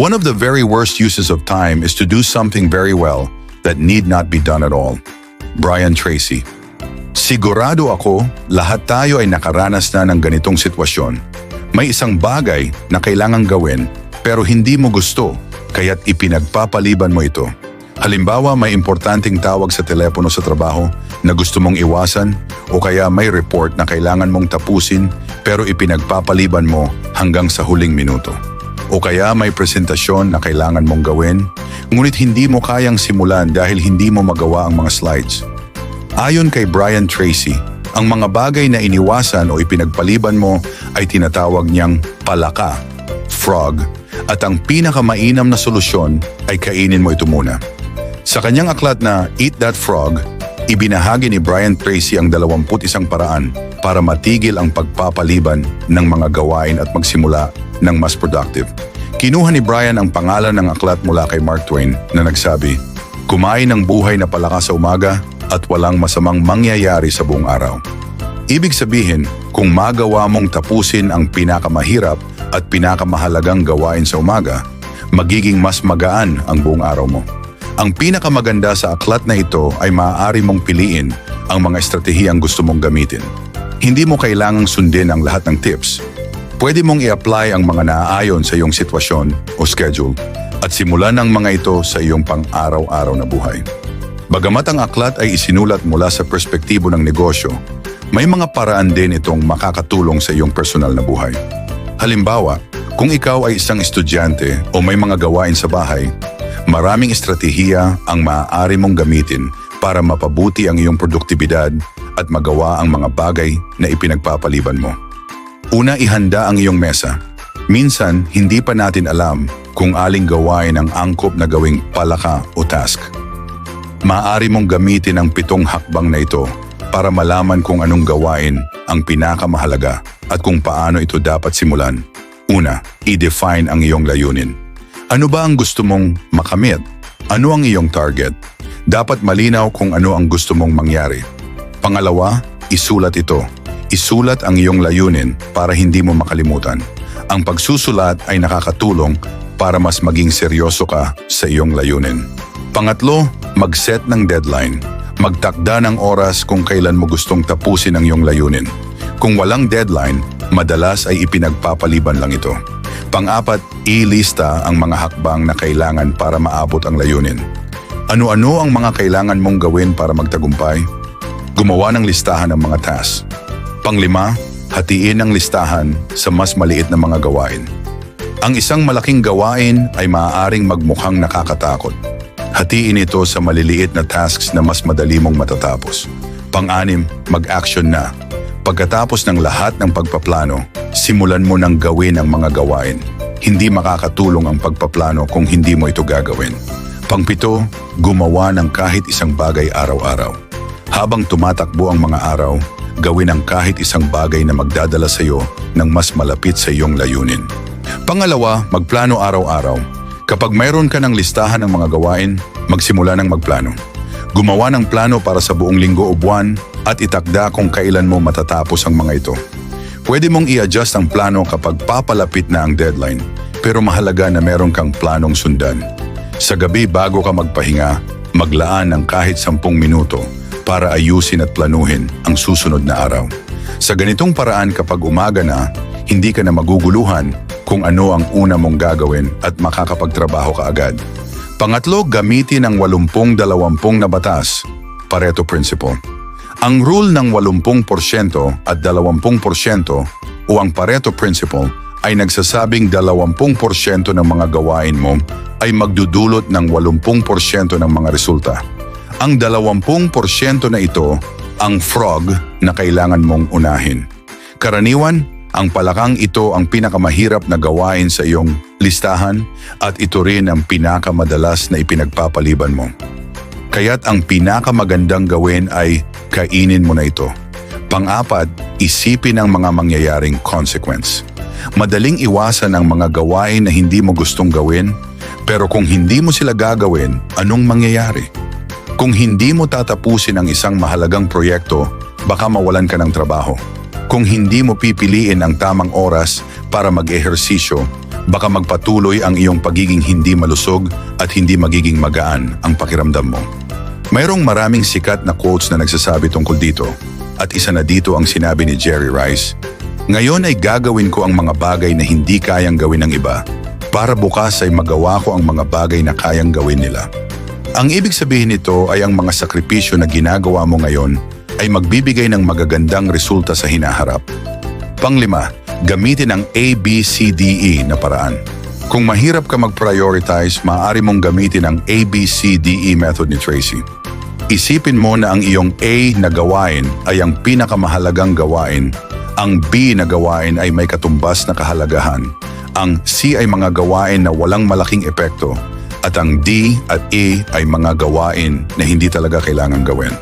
One of the very worst uses of time is to do something very well that need not be done at all. Brian Tracy Sigurado ako, lahat tayo ay nakaranas na ng ganitong sitwasyon. May isang bagay na kailangang gawin pero hindi mo gusto, kaya't ipinagpapaliban mo ito. Halimbawa, may importanteng tawag sa telepono sa trabaho na gusto mong iwasan o kaya may report na kailangan mong tapusin pero ipinagpapaliban mo hanggang sa huling minuto. O kaya may presentasyon na kailangan mong gawin, ngunit hindi mo kayang simulan dahil hindi mo magawa ang mga slides. Ayon kay Brian Tracy, ang mga bagay na iniwasan o ipinagpaliban mo ay tinatawag niyang palaka, frog, at ang pinakamainam na solusyon ay kainin mo ito muna. Sa kanyang aklat na Eat That Frog, ibinahagi ni Brian Tracy ang 21 paraan para matigil ang pagpapaliban ng mga gawain at magsimula ng mas productive. Kinuha ni Brian ang pangalan ng aklat mula kay Mark Twain na nagsabi, Kumain ng buhay na palaka sa umaga at walang masamang mangyayari sa buong araw. Ibig sabihin, kung magawa mong tapusin ang pinakamahirap at pinakamahalagang gawain sa umaga, magiging mas magaan ang buong araw mo. Ang pinakamaganda sa aklat na ito ay maaari mong piliin ang mga estratehiyang gusto mong gamitin. Hindi mo kailangang sundin ang lahat ng tips. Pwede mong i-apply ang mga naaayon sa iyong sitwasyon o schedule at simulan ang mga ito sa iyong pang-araw-araw na buhay. Bagamat ang aklat ay isinulat mula sa perspektibo ng negosyo, may mga paraan din itong makakatulong sa iyong personal na buhay. Halimbawa, kung ikaw ay isang estudyante o may mga gawain sa bahay, maraming estratehiya ang maaari mong gamitin para mapabuti ang iyong produktibidad at magawa ang mga bagay na ipinagpapaliban mo. Una, ihanda ang iyong mesa. Minsan, hindi pa natin alam kung aling gawain ang angkop na gawing palaka o task. Maaari mong gamitin ang pitong hakbang na ito para malaman kung anong gawain ang pinakamahalaga at kung paano ito dapat simulan. Una, i-define ang iyong layunin. Ano ba ang gusto mong makamit? Ano ang iyong target? Dapat malinaw kung ano ang gusto mong mangyari. Pangalawa, isulat ito. Isulat ang iyong layunin para hindi mo makalimutan. Ang pagsusulat ay nakakatulong para mas maging seryoso ka sa iyong layunin. Pangatlo, mag-set ng deadline. Magtakda ng oras kung kailan mo gustong tapusin ang iyong layunin. Kung walang deadline, madalas ay ipinagpapaliban lang ito. Pang-apat, ilista ang mga hakbang na kailangan para maabot ang layunin. Ano-ano ang mga kailangan mong gawin para magtagumpay? Gumawa ng listahan ng mga tasks. Panglima, hatiin ang listahan sa mas maliit na mga gawain. Ang isang malaking gawain ay maaaring magmukhang nakakatakot. Hatiin ito sa maliliit na tasks na mas madali mong matatapos. Pang-anim, mag-action na. Pagkatapos ng lahat ng pagpaplano, simulan mo nang gawin ang mga gawain. Hindi makakatulong ang pagpaplano kung hindi mo ito gagawin. Pangpito, gumawa ng kahit isang bagay araw-araw. Habang tumatakbo ang mga araw, gawin ang kahit isang bagay na magdadala sa iyo ng mas malapit sa iyong layunin. Pangalawa, magplano araw-araw. Kapag mayroon ka ng listahan ng mga gawain, magsimula ng magplano. Gumawa ng plano para sa buong linggo o buwan at itakda kung kailan mo matatapos ang mga ito. Pwede mong i-adjust ang plano kapag papalapit na ang deadline, pero mahalaga na meron kang planong sundan. Sa gabi bago ka magpahinga, maglaan ng kahit sampung minuto para ayusin at planuhin ang susunod na araw. Sa ganitong paraan kapag umaga na, hindi ka na maguguluhan kung ano ang una mong gagawin at makakapagtrabaho ka agad. Pangatlo, gamitin ang 80-20 na batas, Pareto Principle. Ang rule ng 80% at 20% o ang Pareto Principle ay nagsasabing 20% ng mga gawain mo ay magdudulot ng 80% ng mga resulta. Ang 20% na ito ang frog na kailangan mong unahin. Karaniwan, ang palakang ito ang pinakamahirap na gawain sa iyong listahan at ito rin ang pinakamadalas na ipinagpapaliban mo. Kaya't ang pinakamagandang gawin ay kainin mo na ito. Pang-apat, isipin ang mga mangyayaring consequence. Madaling iwasan ang mga gawain na hindi mo gustong gawin, pero kung hindi mo sila gagawin, anong mangyayari? Kung hindi mo tatapusin ang isang mahalagang proyekto, baka mawalan ka ng trabaho. Kung hindi mo pipiliin ang tamang oras para mag-ehersisyo, baka magpatuloy ang iyong pagiging hindi malusog at hindi magiging magaan ang pakiramdam mo. Mayroong maraming sikat na quotes na nagsasabi tungkol dito at isa na dito ang sinabi ni Jerry Rice, Ngayon ay gagawin ko ang mga bagay na hindi kayang gawin ng iba para bukas ay magawa ko ang mga bagay na kayang gawin nila. Ang ibig sabihin nito ay ang mga sakripisyo na ginagawa mo ngayon ay magbibigay ng magagandang resulta sa hinaharap. Panglima, gamitin ang ABCDE na paraan. Kung mahirap ka mag-prioritize, maaari mong gamitin ang ABCDE method ni Tracy. Isipin mo na ang iyong A na gawain ay ang pinakamahalagang gawain, ang B na gawain ay may katumbas na kahalagahan, ang C ay mga gawain na walang malaking epekto, at ang D at E ay mga gawain na hindi talaga kailangan gawin.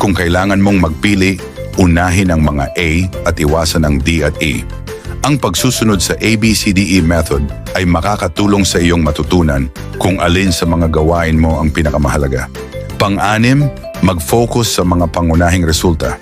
Kung kailangan mong magpili, unahin ang mga A at iwasan ang D at E. Ang pagsusunod sa ABCDE method ay makakatulong sa iyong matutunan kung alin sa mga gawain mo ang pinakamahalaga. Pang-anim, mag-focus sa mga pangunahing resulta.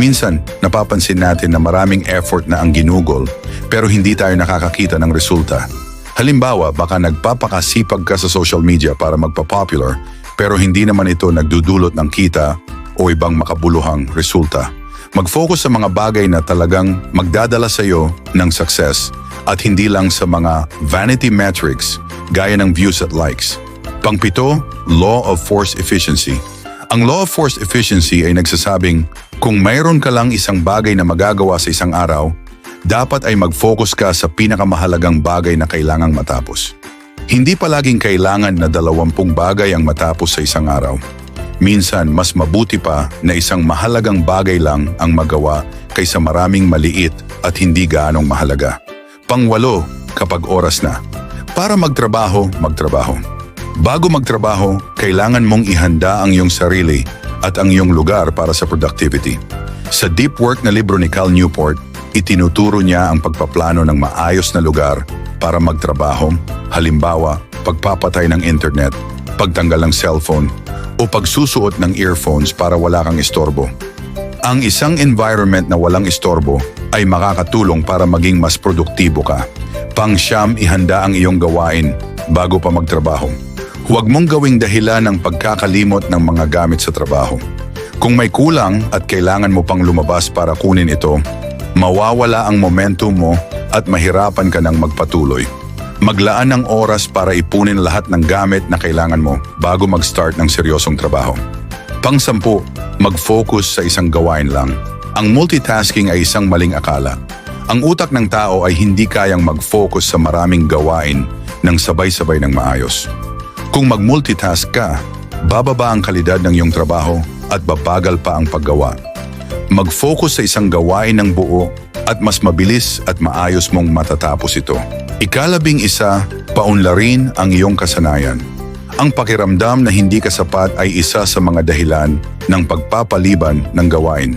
Minsan, napapansin natin na maraming effort na ang ginugol pero hindi tayo nakakakita ng resulta. Halimbawa, baka nagpapakasipag ka sa social media para magpa-popular pero hindi naman ito nagdudulot ng kita o ibang makabuluhang resulta. Mag-focus sa mga bagay na talagang magdadala sa iyo ng success at hindi lang sa mga vanity metrics gaya ng views at likes. Pangpito, Law of Force Efficiency. Ang Law of Force Efficiency ay nagsasabing kung mayroon ka lang isang bagay na magagawa sa isang araw, dapat ay mag-focus ka sa pinakamahalagang bagay na kailangang matapos. Hindi palaging kailangan na dalawampung bagay ang matapos sa isang araw. Minsan, mas mabuti pa na isang mahalagang bagay lang ang magawa kaysa maraming maliit at hindi gaanong mahalaga. Pangwalo, kapag oras na. Para magtrabaho, magtrabaho. Bago magtrabaho, kailangan mong ihanda ang iyong sarili at ang iyong lugar para sa productivity. Sa Deep Work na libro ni Cal Newport, itinuturo niya ang pagpaplano ng maayos na lugar para magtrabaho, halimbawa, pagpapatay ng internet, pagtanggal ng cellphone, o pagsusuot ng earphones para wala kang istorbo. Ang isang environment na walang istorbo ay makakatulong para maging mas produktibo ka. Pangsyam, ihanda ang iyong gawain bago pa magtrabaho. Huwag mong gawing dahilan ng pagkakalimot ng mga gamit sa trabaho. Kung may kulang at kailangan mo pang lumabas para kunin ito, mawawala ang momentum mo at mahirapan ka ng magpatuloy. Maglaan ng oras para ipunin lahat ng gamit na kailangan mo bago mag-start ng seryosong trabaho. Pangsampu, mag-focus sa isang gawain lang. Ang multitasking ay isang maling akala. Ang utak ng tao ay hindi kayang mag-focus sa maraming gawain ng sabay-sabay ng maayos. Kung mag-multitask ka, bababa ang kalidad ng iyong trabaho at babagal pa ang paggawa. Mag-focus sa isang gawain ng buo at mas mabilis at maayos mong matatapos ito. Ikalabing isa, paunlarin ang iyong kasanayan. Ang pakiramdam na hindi ka sapat ay isa sa mga dahilan ng pagpapaliban ng gawain.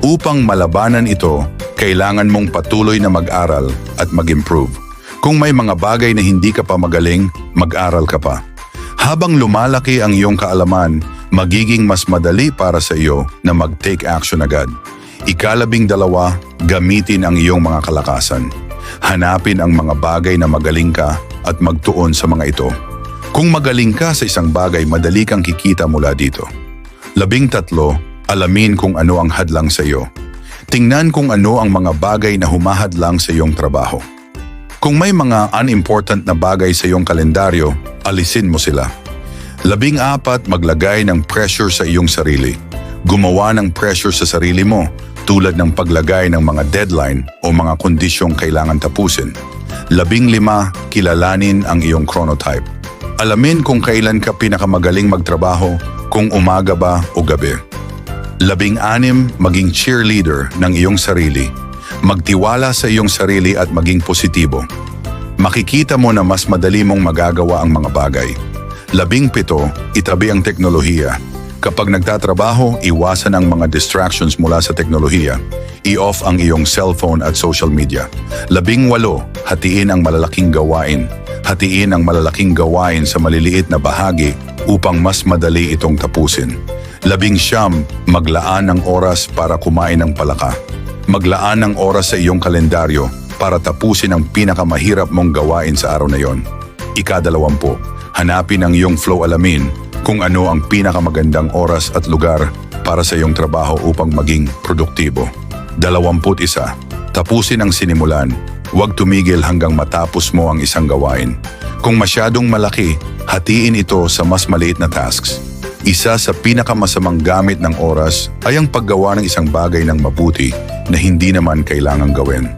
Upang malabanan ito, kailangan mong patuloy na mag-aral at mag-improve. Kung may mga bagay na hindi ka pa magaling, mag-aral ka pa. Habang lumalaki ang iyong kaalaman, magiging mas madali para sa iyo na mag-take action agad. Ikalabing dalawa, gamitin ang iyong mga kalakasan. Hanapin ang mga bagay na magaling ka at magtuon sa mga ito. Kung magaling ka sa isang bagay, madali kang kikita mula dito. Labing tatlo, alamin kung ano ang hadlang sa iyo. Tingnan kung ano ang mga bagay na humahadlang sa iyong trabaho. Kung may mga unimportant na bagay sa iyong kalendaryo, alisin mo sila. Labing apat, maglagay ng pressure sa iyong sarili. Gumawa ng pressure sa sarili mo tulad ng paglagay ng mga deadline o mga kondisyong kailangan tapusin. Labing lima, kilalanin ang iyong chronotype. Alamin kung kailan ka pinakamagaling magtrabaho, kung umaga ba o gabi. Labing anim, maging cheerleader ng iyong sarili. Magtiwala sa iyong sarili at maging positibo. Makikita mo na mas madali mong magagawa ang mga bagay. Labing pito, itabi ang teknolohiya. Kapag nagtatrabaho, iwasan ang mga distractions mula sa teknolohiya. I-off ang iyong cellphone at social media. Labing walo, hatiin ang malalaking gawain. Hatiin ang malalaking gawain sa maliliit na bahagi upang mas madali itong tapusin. Labing siyam, maglaan ng oras para kumain ng palaka. Maglaan ng oras sa iyong kalendaryo para tapusin ang pinakamahirap mong gawain sa araw na yon. Ikadalawampu, hanapin ang iyong flow alamin kung ano ang pinakamagandang oras at lugar para sa iyong trabaho upang maging produktibo. Dalawamput isa, tapusin ang sinimulan. Huwag tumigil hanggang matapos mo ang isang gawain. Kung masyadong malaki, hatiin ito sa mas maliit na tasks. Isa sa pinakamasamang gamit ng oras ay ang paggawa ng isang bagay ng mabuti na hindi naman kailangang gawin.